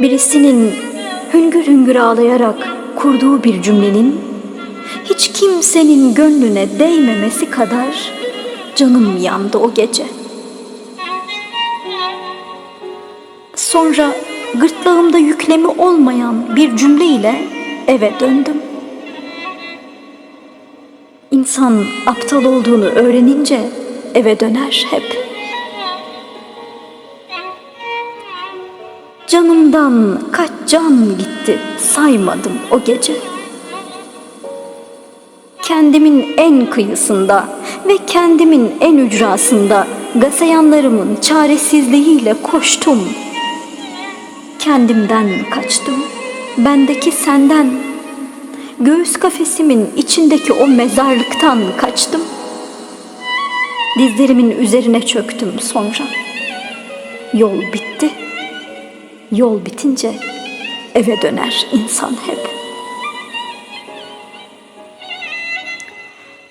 Birisinin hüngür hüngür ağlayarak kurduğu bir cümlenin hiç kimsenin gönlüne değmemesi kadar canım yandı o gece. Sonra gırtlağımda yüklemi olmayan bir cümle ile eve döndüm. İnsan aptal olduğunu öğrenince eve döner hep. Canımdan kaç can gitti saymadım o gece. Kendimin en kıyısında ve kendimin en ücrasında gasayanlarımın çaresizliğiyle koştum. Kendimden kaçtım, bendeki senden. Göğüs kafesimin içindeki o mezarlıktan kaçtım. Dizlerimin üzerine çöktüm sonra. Yol bitti. Yol bitince eve döner insan hep.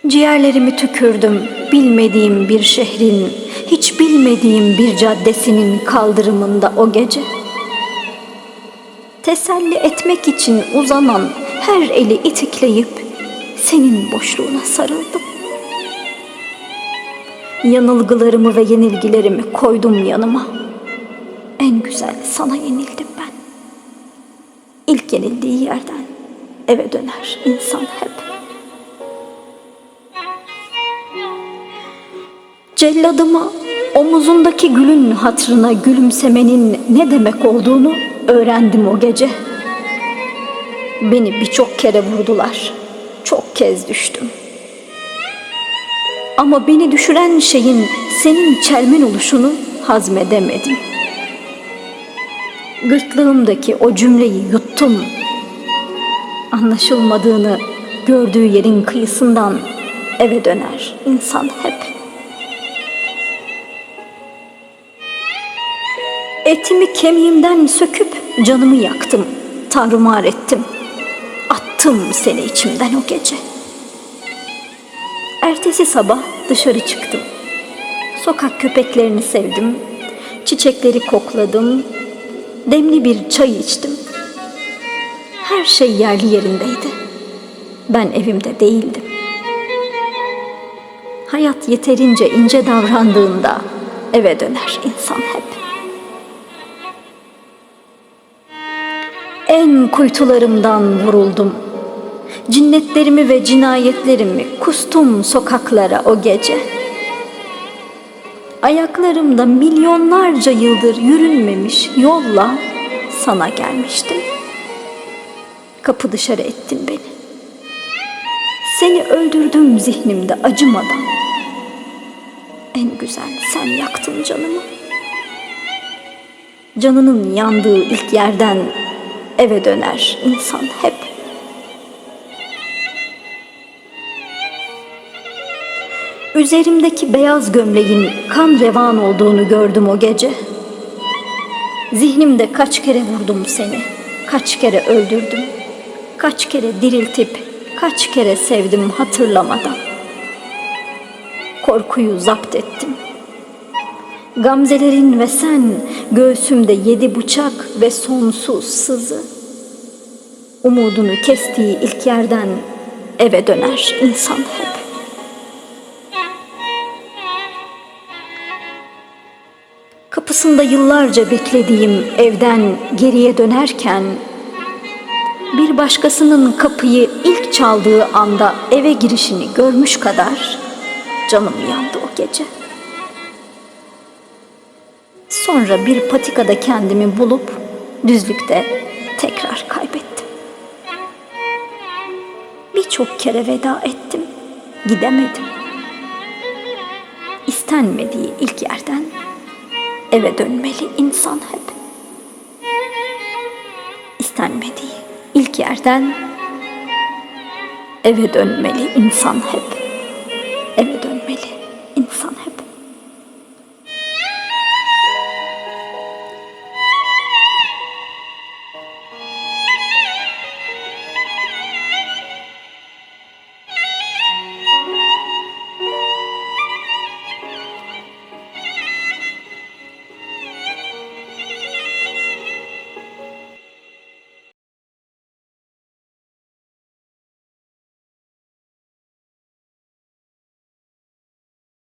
Ciğerlerimi tükürdüm bilmediğim bir şehrin, hiç bilmediğim bir caddesinin kaldırımında o gece. Teselli etmek için uzanan her eli itikleyip senin boşluğuna sarıldım. Yanılgılarımı ve yenilgilerimi koydum yanıma. En güzel sana yenildim ben. İlk yenildiği yerden eve döner insan hep. Celladıma omuzundaki gülün hatrına gülümsemenin ne demek olduğunu öğrendim o gece. Beni birçok kere vurdular. Çok kez düştüm. Ama beni düşüren şeyin senin çelmen oluşunu hazmedemedim. Gırtlağımdaki o cümleyi yuttum. Anlaşılmadığını gördüğü yerin kıyısından eve döner insan hep. Etimi kemiğimden söküp canımı yaktım, tarumar ettim. Attım seni içimden o gece. Ertesi sabah dışarı çıktım. Sokak köpeklerini sevdim. Çiçekleri kokladım. Demli bir çay içtim. Her şey yerli yerindeydi. Ben evimde değildim. Hayat yeterince ince davrandığında eve döner insan hep. En kuytularımdan vuruldum. Cinnetlerimi ve cinayetlerimi kustum sokaklara o gece. Ayaklarımda milyonlarca yıldır yürünmemiş yolla sana gelmiştim. Kapı dışarı ettin beni. Seni öldürdüm zihnimde acımadan. En güzel sen yaktın canımı. Canının yandığı ilk yerden eve döner insan hep. Üzerimdeki beyaz gömleğin kan revan olduğunu gördüm o gece. Zihnimde kaç kere vurdum seni, kaç kere öldürdüm, kaç kere diriltip, kaç kere sevdim hatırlamadan. Korkuyu zapt ettim. Gamzelerin ve sen göğsümde yedi bıçak ve sonsuz sızı. Umudunu kestiği ilk yerden eve döner insan hep. Kapısında yıllarca beklediğim evden geriye dönerken bir başkasının kapıyı ilk çaldığı anda eve girişini görmüş kadar canım yandı o gece. Sonra bir patikada kendimi bulup düzlükte tekrar kaybettim. Birçok kere veda ettim, gidemedim. İstenmediği ilk yerden eve dönmeli insan hep. İstenmediği ilk yerden eve dönmeli insan hep.